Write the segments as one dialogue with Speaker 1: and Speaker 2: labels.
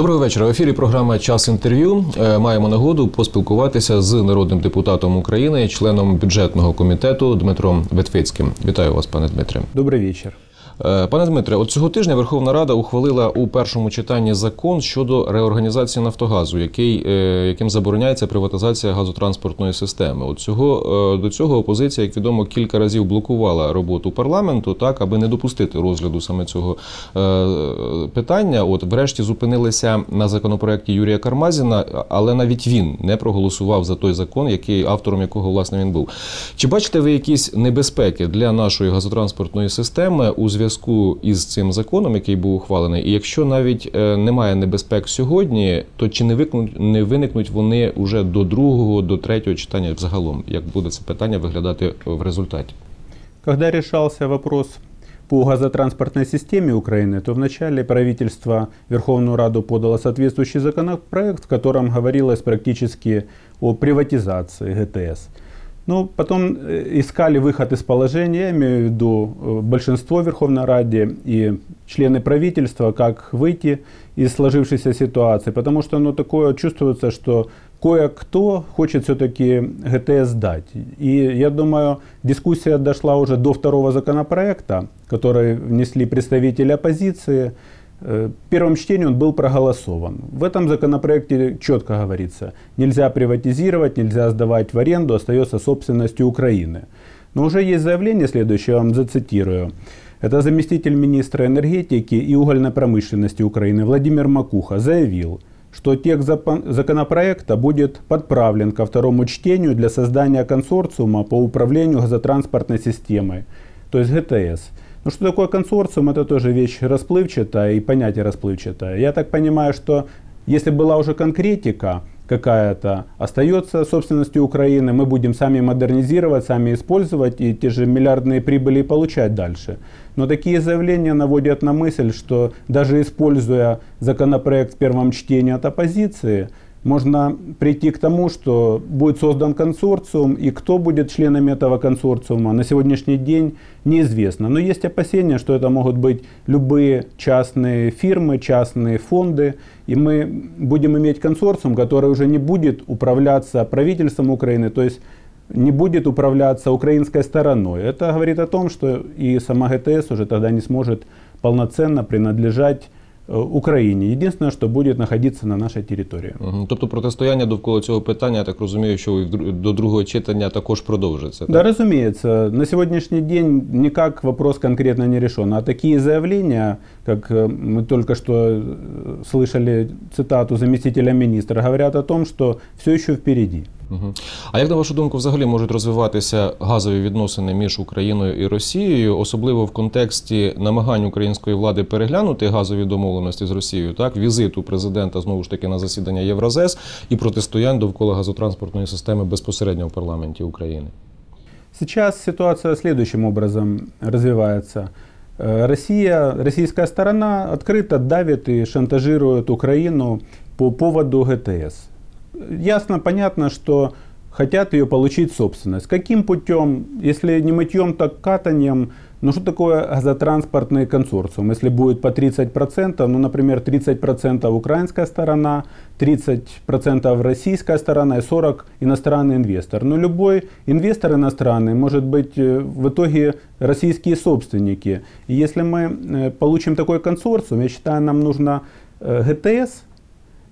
Speaker 1: Доброго вечора. В ефірі програма Час інтерв'ю. Е, Маємо нагоду поспілкуватися з народним депутатом України, членом бюджетного комітету Дмитром Ветвицьким. Вітаю вас, пане Дмитре.
Speaker 2: Добрий вечер.
Speaker 1: Е, Пане Дмитре, от цього тижня Верховна Рада ухвалила у першому читанні закон щодо реорганізації Нафтогазу, який, е, яким забороняється приватизація газотранспортної системи. От цього е, до цього опозиція, як відомо, кілька разів блокувала роботу парламенту, так аби не допустити розгляду саме цього питання. От, врешті, зупинилися на законопроекті Юрія Кармазіна, але навіть він не проголосував за той закон, який автором якого власне він був. Чи бачите ви якісь небезпеки для нашої газотранспортної системи у зв'язку із цим законом, який був ухвалений? І якщо навіть е, немає небезпек сьогодні, то чи не викнуть не виникнуть вони уже до другого, до третього читання взагалом? Як буде це питання виглядати в результаті?
Speaker 2: Когда решался вопрос по газотранспортной системе Украины, то вначале правительство Верховную Раду подало соответствующий законопроект, в котором говорилось практически о приватизации ГТС. Ну, потом э, искали выход из положения, я имею в виду э, большинство Верховной Раде и члены правительства, как выйти из сложившейся ситуации, потому что ну, такое чувствуется, что кое-кто хочет все-таки ГТС сдать. И я думаю, дискуссия дошла уже до второго законопроекта, который внесли представители оппозиции. Э, В первом чтении он был проголосован. В этом законопроекте четко говорится, нельзя приватизировать, нельзя сдавать в аренду, остается собственностью Украины. Но уже есть заявление следующее, я вам зацитирую. Это заместитель министра энергетики и угольной промышленности Украины Владимир Макуха заявил, что текст законопроекта будет подправлен ко второму чтению для создания консорциума по управлению газотранспортной системой, то есть ГТС. Ну что такое консорциум, это тоже вещь расплывчатая и понятие расплывчатое. Я так понимаю, что если была уже конкретика какая-то, остается собственностью Украины, мы будем сами модернизировать, сами использовать и те же миллиардные прибыли получать дальше. Но такие заявления наводят на мысль, что даже используя законопроект в первом чтении от оппозиции, можно прийти к тому, что будет создан консорциум, и кто будет членами этого консорциума, на сегодняшний день неизвестно. Но есть опасения, что это могут быть любые частные фирмы, частные фонды, и мы будем иметь консорциум, который уже не будет управляться правительством Украины, то есть не будет управляться украинской стороной. Это говорит о том, что и сама ГТС уже тогда не сможет полноценно принадлежать э, Украине. Единственное, что будет находиться на нашей территории.
Speaker 1: Мгм. Тобто протистояння довкола цього питання, я так розумію, що і в дру- до другого читання також продовжиться.
Speaker 2: Да, разумеется, на сегодняшний день никак вопрос конкретно не решен. А такие заявления, как э, мы только что э, слышали цитату заместителя министра, говорят о том, что все еще впереди.
Speaker 1: А як на вашу думку, взагалі можуть розвиватися газові відносини між Україною і Росією, особливо в контексті намагань української влади переглянути газові домовленості з Росією, так візиту президента знову ж таки на засідання Євразес і протистоянь довкола газотранспортної системи безпосередньо в парламенті України?
Speaker 2: Сейчас ситуация следующим образом развивается. Э, Россия, российская сторона открыто давит и шантажирует Украину по поводу ГТС. Ясно, понятно, что хотят ее получить собственность. Каким путем, если не мытьем, так катанием, ну что такое газотранспортный консорциум? Если будет по 30%, ну, например, 30% украинская сторона, 30% российская сторона и 40% иностранный инвестор. Но любой инвестор иностранный может быть э, в итоге российские собственники. И если мы э, получим такой консорциум, я считаю, нам нужно э, ГТС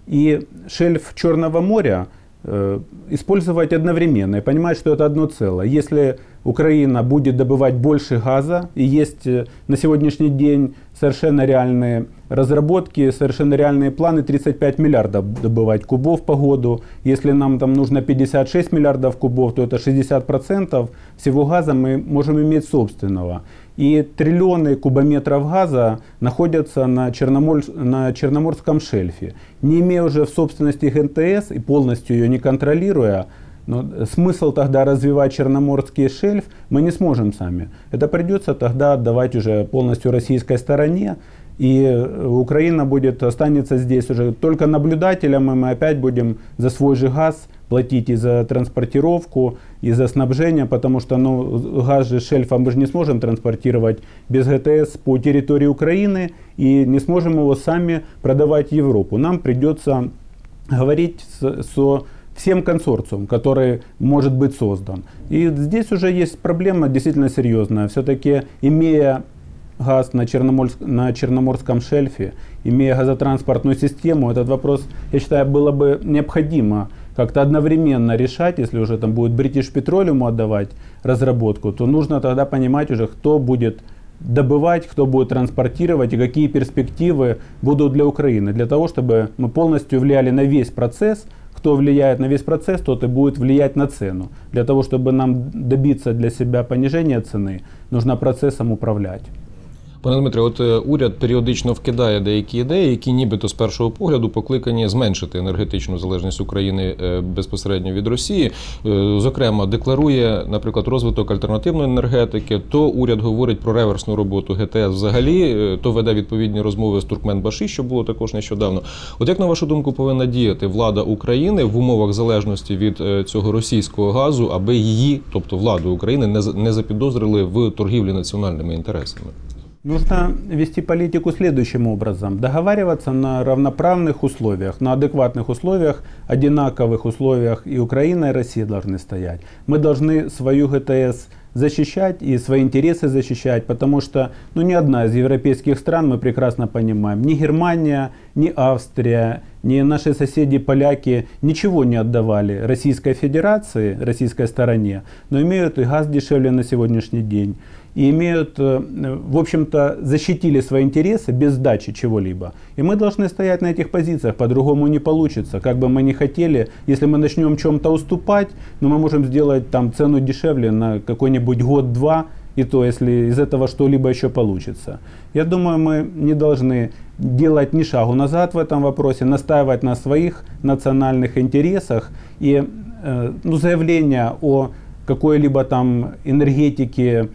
Speaker 2: и шельф Черного моря э, использовать одновременно и понимать, что это одно целое. Если Украина будет добывать больше газа, и есть э, на сегодняшний день совершенно реальные разработки, совершенно реальные планы 35 миллиардов добывать кубов по году. Если нам там нужно 56 миллиардов кубов, то это 60% всего газа мы можем иметь собственного. И триллионы кубометров газа находятся на, Черномор- на Черноморском шельфе. Не имея уже в собственности ГТС и полностью ее не контролируя, но смысл тогда развивать Черноморский шельф мы не сможем сами. Это придется тогда отдавать уже полностью российской стороне. И э, Украина будет, останется здесь уже только наблюдателем, и мы опять будем за свой же газ платить и за транспортировку, и за снабжение, потому что ну, газ же шельфа мы же не сможем транспортировать без ГТС по территории Украины и не сможем его сами продавать в Европу. Нам придется говорить со всем консорциум, который может быть создан. И здесь уже есть проблема действительно серьезная. Все-таки имея газ на, Черноморск, на Черноморском шельфе, имея газотранспортную систему, этот вопрос, я считаю, было бы необходимо как-то одновременно решать, если уже там будет British Petroleum отдавать разработку, то нужно тогда понимать уже, кто будет добывать, кто будет транспортировать и какие перспективы будут для Украины, для того, чтобы мы полностью влияли на весь процесс, кто влияет на весь процесс, тот и будет влиять на цену. Для того, чтобы нам добиться для себя понижения цены, нужно процессом управлять.
Speaker 1: Пане Дмитре, от е, уряд періодично вкидає деякі ідеї, які нібито з першого погляду покликані зменшити енергетичну залежність України е, безпосередньо від Росії. Е, Зокрема, декларує, наприклад, розвиток альтернативної енергетики. То уряд говорить про реверсну роботу ГТС взагалі, то веде відповідні розмови з Туркменбаші, що було також нещодавно. От як на вашу думку повинна діяти влада України в умовах залежності від цього російського газу, аби її, тобто владу України, не запідозрили в торгівлі національними інтересами?
Speaker 2: Нужно вести политику следующим образом. Договариваться на равноправных условиях, на адекватных условиях, одинаковых условиях и Украина, и Россия должны стоять. Мы должны свою ГТС защищать и свои интересы защищать, потому что ну, ни одна из европейских стран, мы прекрасно понимаем, ни Германия, ни Австрия, ни наши соседи поляки ничего не отдавали Российской Федерации, российской стороне, но имеют и газ дешевле на сегодняшний день, и имеют, э, в общем-то, защитили свои интересы без сдачи чего-либо. И мы должны стоять на этих позициях, по-другому не получится. Как бы мы ни хотели, если мы начнем чем-то уступать, но мы можем сделать там цену дешевле на какой-нибудь год-два, и то, если из этого что-либо еще получится. Я думаю, мы не должны делать ни шагу назад в этом вопросе, настаивать на своих национальных интересах. И э, ну, заявление о какой-либо там энергетике,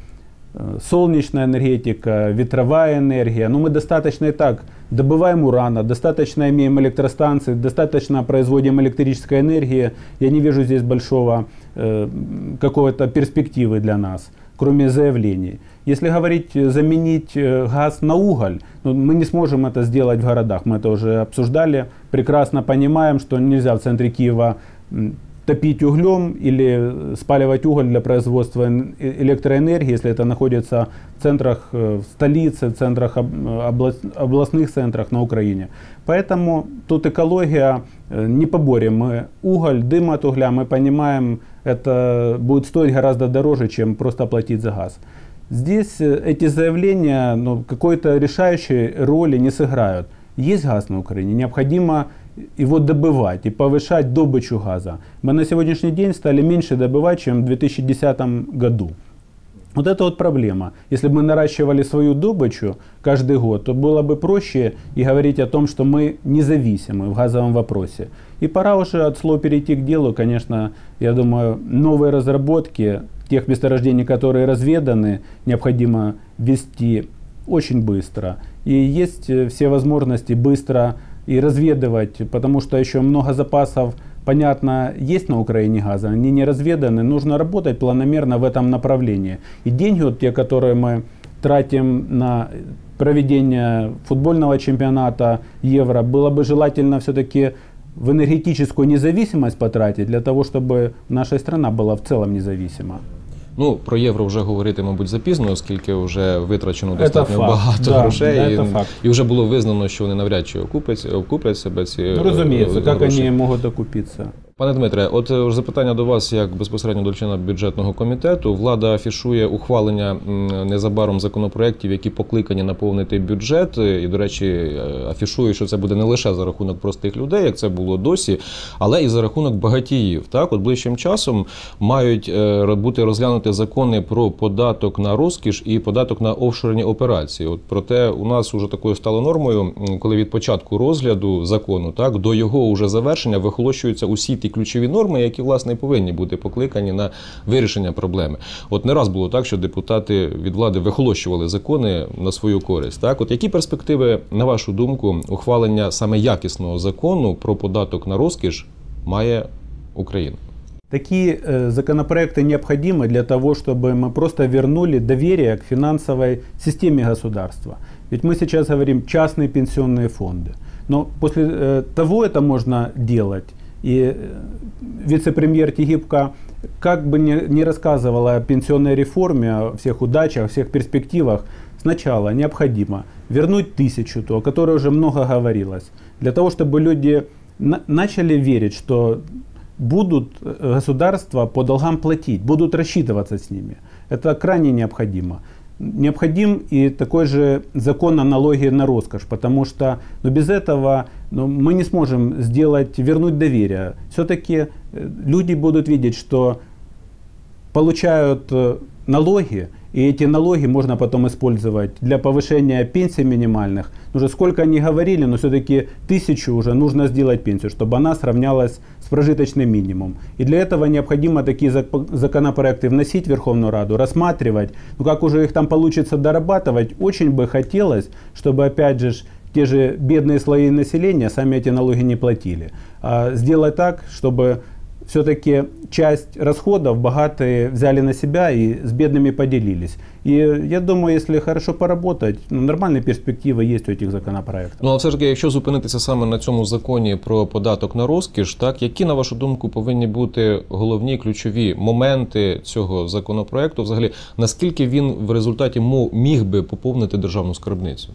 Speaker 2: солнечная энергетика, ветровая энергия. Ну, мы достаточно и так добываем урана, достаточно имеем электростанции, достаточно производим электрической энергии. Я не вижу здесь большого э, какого-то перспективы для нас, кроме заявлений. Если говорить, э, заменить э, газ на уголь, ну, мы не сможем это сделать в городах. Мы это уже обсуждали. Прекрасно понимаем, что нельзя в центре Киева топить углем или спаливать уголь для производства э- электроэнергии, если это находится в центрах э, в столице, в центрах э, облас- областных центрах на Украине. Поэтому тут экология не поборем. Мы уголь, дым от угля, мы понимаем, это будет стоить гораздо дороже, чем просто платить за газ. Здесь эти заявления ну, какой-то решающей роли не сыграют. Есть газ на Украине, необходимо его добывать и повышать добычу газа. Мы на сегодняшний день стали меньше добывать, чем в 2010 году. Вот это вот проблема. Если бы мы наращивали свою добычу каждый год, то было бы проще и говорить о том, что мы независимы в газовом вопросе. И пора уже от слова перейти к делу. Конечно, я думаю, новые разработки тех месторождений, которые разведаны, необходимо вести очень быстро. И есть э, все возможности быстро и разведывать, потому что еще много запасов, понятно, есть на Украине газа, они не разведаны, нужно работать планомерно в этом направлении. И деньги, вот те, которые мы тратим на проведение футбольного чемпионата Евро, было бы желательно все-таки в энергетическую независимость потратить, для того, чтобы наша страна была в целом независима.
Speaker 1: Ну про євро вже говорити, мабуть, запізно, оскільки вже витрачено достатньо
Speaker 2: факт.
Speaker 1: багато
Speaker 2: Да,
Speaker 1: грошей,
Speaker 2: да,
Speaker 1: і,
Speaker 2: факт.
Speaker 1: і вже було визнано, що вони навряд чи окупять, окуплять себе ці
Speaker 2: Ну,
Speaker 1: розуміється,
Speaker 2: разумеется, как
Speaker 1: гроші.
Speaker 2: они могут окупиться.
Speaker 1: Пане Дмитре, от е, запитання до вас як безпосередньо до члена бюджетного комітету. Влада афішує ухвалення незабаром законопроєктів, які покликані наповнити бюджет. Е, І, до речі, е, афішує, що це буде не лише за рахунок простих людей, як це було досі, але і за рахунок багатіїв. Так, от ближчим часом мають бути розглянуті закони про податок на розкіш і податок на офшорні операції. От проте у нас уже такою стало нормою, коли від початку розгляду закону, так до його уже завершення вихолощуються усі ті ключові норми, які власне і повинні бути покликані на вирішення проблеми. От не раз було так, що депутати від влади вихолощували закони на свою користь. Так, от які перспективи, на вашу думку, ухвалення саме якісного закону про податок на розкіш має Україна?
Speaker 2: Такие э, законопроекты необходимы для того, чтобы мы просто вернули доверие к финансовой системе государства. Ведь мы сейчас говорим частные пенсионные фонды. Но после э, того это можно делать. И э, вице-премьер Тегибко как бы не, не рассказывала о пенсионной реформе, о всех удачах, о всех перспективах, сначала необходимо вернуть тысячу, то, о которой уже много говорилось, для того, чтобы люди на- начали верить, что будут э, государства по долгам платить, будут рассчитываться с ними. Это крайне необходимо. Необходим и такой же закон о налоге на роскошь, потому что ну, без этого ну, мы не сможем сделать, вернуть доверие. Все-таки э, люди будут видеть, что получают э, налоги, и эти налоги можно потом использовать для повышения пенсий минимальных. Ну, Уже сколько они говорили, но все-таки тысячу уже нужно сделать пенсию, чтобы она сравнялась с прожиточным минимумом. И для этого необходимо такие зак- законопроекты вносить в Верховную Раду, рассматривать. Ну как уже их там получится дорабатывать, очень бы хотелось, чтобы опять же те же бедные слои населения сами эти налоги не платили. А сделать так, чтобы все-таки часть расходов богатые взяли на себя и с бедными поделились. И я думаю, если хорошо поработать, ну, нормальные перспективы есть у этих законопроектов.
Speaker 1: Ну, але все ж таки, якщо зупинитися саме на цьому законі про податок на розкіш, так які на вашу думку повинні бути головні ключові моменти цього законопроекту? Взагалі, наскільки він в результаті мо- міг би поповнити державну скарбницю?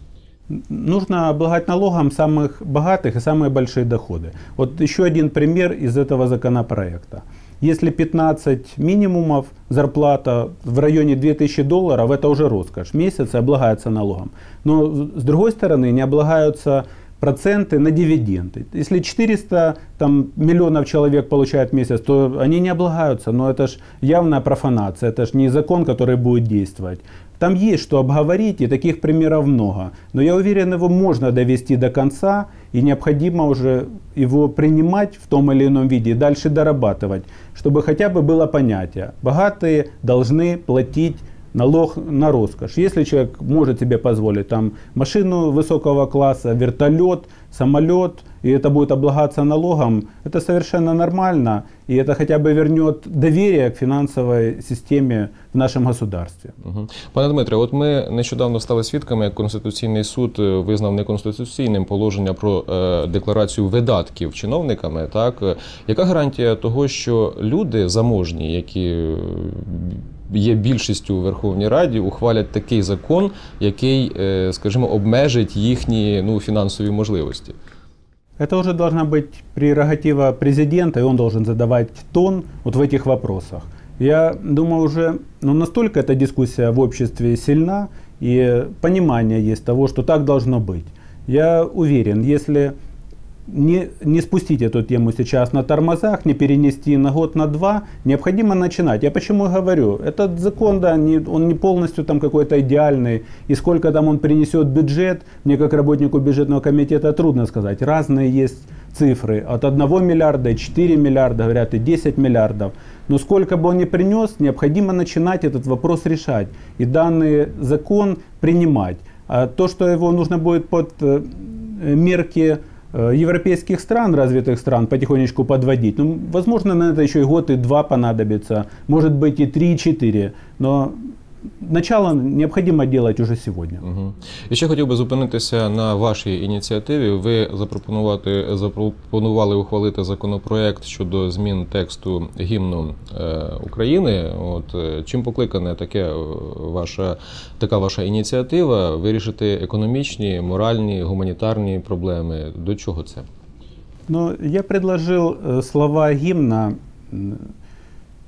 Speaker 2: Нужно облагать налогом самых богатых и самые большие доходы. Вот еще один пример из этого законопроекта. Если 15 минимумов зарплата в районе 2000 долларов, это уже роскошь. Месяц облагается налогом. Но с другой стороны не облагаются проценты на дивиденды. Если 400 там, миллионов человек получают в месяц, то они не облагаются. Но это же явная профанация, это же не закон, который будет действовать. Там есть что обговорить, и таких примеров много. Но я уверен, его можно довести до конца, и необходимо уже его принимать в том или ином виде и дальше дорабатывать, чтобы хотя бы было понятие. Богатые должны платить налог на роскошь. Если человек может себе позволить там машину высокого класса, вертолет, самолет, и это будет облагаться налогом, это совершенно нормально, и это хотя бы вернет доверие к финансовой системе в нашем государстве.
Speaker 1: Угу. Пане Дмитре, от ми нещодавно стали свідками, як Конституційний суд е, визнав неконституційним положення про е, декларацію видатків чиновниками. Так Е, яка гарантія того, що люди заможні, які е, є більшістю у Верховній Раді, ухвалять такий закон, який, е, скажімо, обмежить їхні ну фінансові можливості?
Speaker 2: Это уже должна быть прерогатива президента, и он должен задавать тон вот в этих вопросах. Я думаю, уже ну, настолько эта дискуссия в обществе сильна, и понимание есть того, что так должно быть. Я уверен, если не, не спустить эту тему сейчас на тормозах, не перенести на год, на два, необходимо начинать. Я почему говорю, этот закон, да, не, он не полностью там какой-то идеальный, и сколько там он принесет бюджет, мне как работнику бюджетного комитета трудно сказать. Разные есть цифры, от 1 миллиарда, и 4 миллиарда, говорят, и 10 миллиардов. Но сколько бы он ни принес, необходимо начинать этот вопрос решать, и данный закон принимать. А то, что его нужно будет под э, мерки европейских стран, развитых стран, потихонечку подводить. Ну, возможно, на это еще и год, и два понадобится, может быть, и три, и четыре. Но начало необходимо делать уже сегодня.
Speaker 1: Угу. І ще хотів би зупинитися на вашій ініціативі. Ви запропонувати запропонували ухвалити законопроект щодо змін тексту гімну е, України. От е, чим покликане таке е, ваша така ваша ініціатива вирішити економічні, моральні, гуманітарні проблеми? До чого це?
Speaker 2: Но я предложил э, слова гимна м,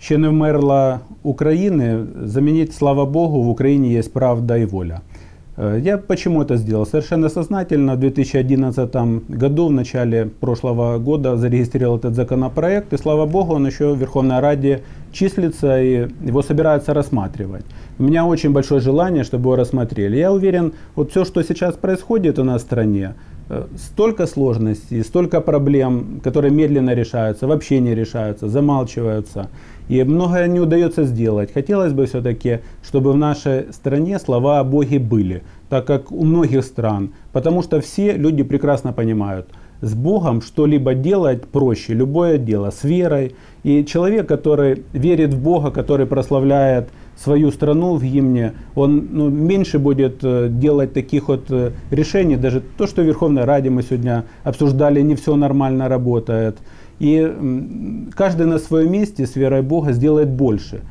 Speaker 2: «Ще не вмерла України» заменить «Слава Богу, в Украине есть правда и воля». Я почему это сделал? Совершенно сознательно в 2011 году, в начале прошлого года, зарегистрировал этот законопроект, и слава богу, он еще в Верховной Раде числится, и его собираются рассматривать. У меня очень большое желание, чтобы его рассмотрели. Я уверен, вот все, что сейчас происходит у нас в стране, столько сложностей, столько проблем, которые медленно решаются, вообще не решаются, замалчиваются. И многое не удается сделать. Хотелось бы все-таки, чтобы в нашей стране слова о Боге были, так как у многих стран. Потому что все люди прекрасно понимают, с Богом что-либо делать проще, любое дело, с верой. И человек, который верит в Бога, который прославляет свою страну в гимне, он ну, меньше будет э, делать таких вот э, решений. Даже то, что в Верховной Раде мы сегодня обсуждали, не все нормально работает. И каждый на своем месте с верой Бога сделает больше.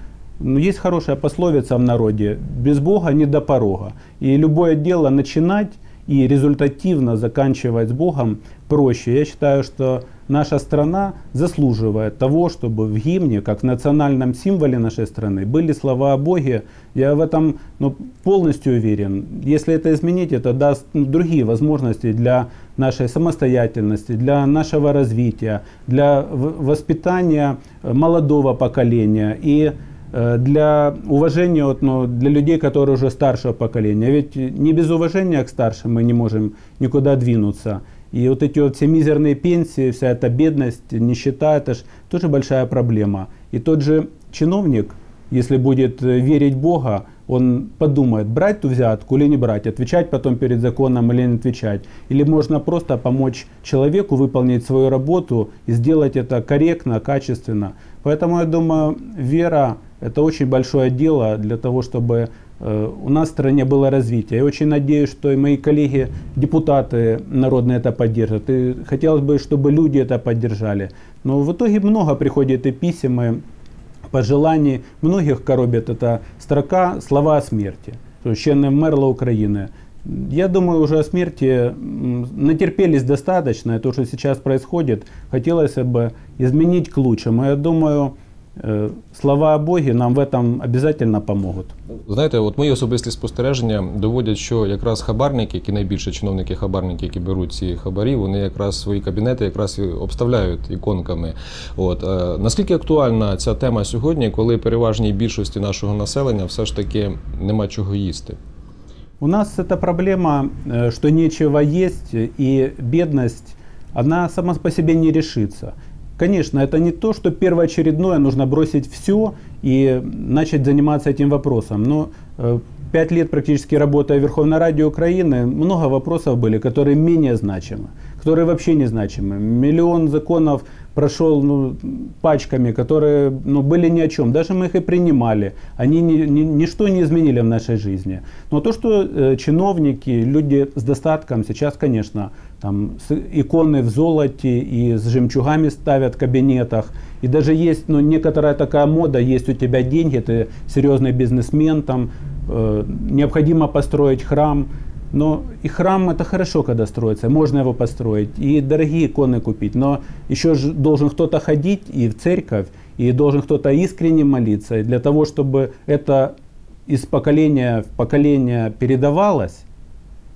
Speaker 2: Но есть хорошая пословица в народе «без Бога не до порога». И любое дело начинать и результативно заканчивать с Богом проще. Я считаю, что наша страна заслуживает того, чтобы в гимне, как в национальном символе нашей страны, были слова о Боге. Я в этом ну, полностью уверен. Если это изменить, это даст ну, другие возможности для нашей самостоятельности, для нашего развития, для воспитания э, молодого поколения и э, для уважения вот, ну, для людей, которые уже старшего поколения. Ведь не без уважения к старшим мы не можем никуда двинуться. И вот эти вот все мизерные пенсии, вся эта бедность, нищета, это же тоже большая проблема. И тот же чиновник, если будет э, верить Бога, он подумает, брать ту взятку или не брать, отвечать потом перед законом или не отвечать. Или можно просто помочь человеку выполнить свою работу и сделать это корректно, качественно. Поэтому я думаю, вера – это очень большое дело для того, чтобы у нас в стране было развитие. Я очень надеюсь, что и мои коллеги, депутаты народные это поддержат. И хотелось бы, чтобы люди это поддержали. Но в итоге много приходит и писем, и пожеланий. Многих коробит эта строка «Слова о смерти». То есть, «Ще не вмерла України». Я думаю, уже о смерти натерпелись достаточно. И то, что сейчас происходит, хотелось бы изменить к лучшему. Я думаю, э, слова о Боге нам в этом обязательно помогут.
Speaker 1: Знаєте, от мої особисті спостереження доводять, що якраз хабарники, які найбільше чиновники хабарники, які беруть ці хабарі, вони якраз свої кабінети якраз і обставляють іконками. От е, наскільки актуальна ця тема сьогодні, коли переважній більшості нашого населення все ж таки нема чого їсти?
Speaker 2: У нас эта проблема, э, что нечего есть и бедность, она сама по себе не решится. Конечно, это не то, что первоочередное, нужно бросить все и начать заниматься этим вопросом. Но э, пять лет практически работая в Верховной Раде Украины, много вопросов были, которые менее значимы, которые вообще не значимы. Миллион законов прошел ну, пачками, которые ну, были ни о чем. Даже мы их и принимали. Они ни, ни- ничто не изменили в нашей жизни. Но то, что э, чиновники, люди с достатком сейчас, конечно, там с- иконы в золоте и с жемчугами ставят в кабинетах. И даже есть ну, некоторая такая мода, есть у тебя деньги, ты серьезный бизнесмен, там, э, необходимо построить храм. Но и храм это хорошо, когда строится, можно его построить, и дорогие иконы купить. Но еще же должен кто-то ходить и в церковь, и должен кто-то искренне молиться. И для того, чтобы это из поколения в поколение передавалось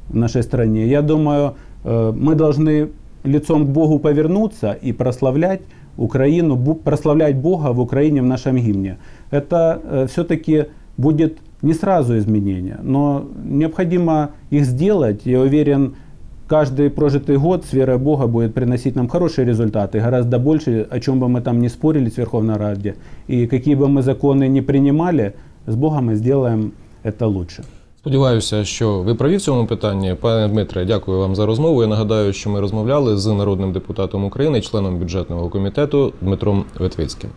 Speaker 2: в нашей стране, я думаю, э, мы должны лицом к Богу повернуться и прославлять Украину, прославлять Бога в Украине в нашем гимне. Это все-таки будет не сразу изменения, но необходимо их сделать. Я уверен, каждый прожитый год с верой в Бога будет приносить нам хорошие результаты, гораздо больше, о чем бы мы там не спорили с Верховной Раде. И какие бы мы законы не принимали, с Богом мы сделаем это лучше.
Speaker 1: Сподіваюся, що ви праві в цьому питанні. Пане Дмитре, дякую вам за розмову. Я нагадаю, що ми розмовляли з народним депутатом України, членом бюджетного комітету Дмитром Ветвицьким.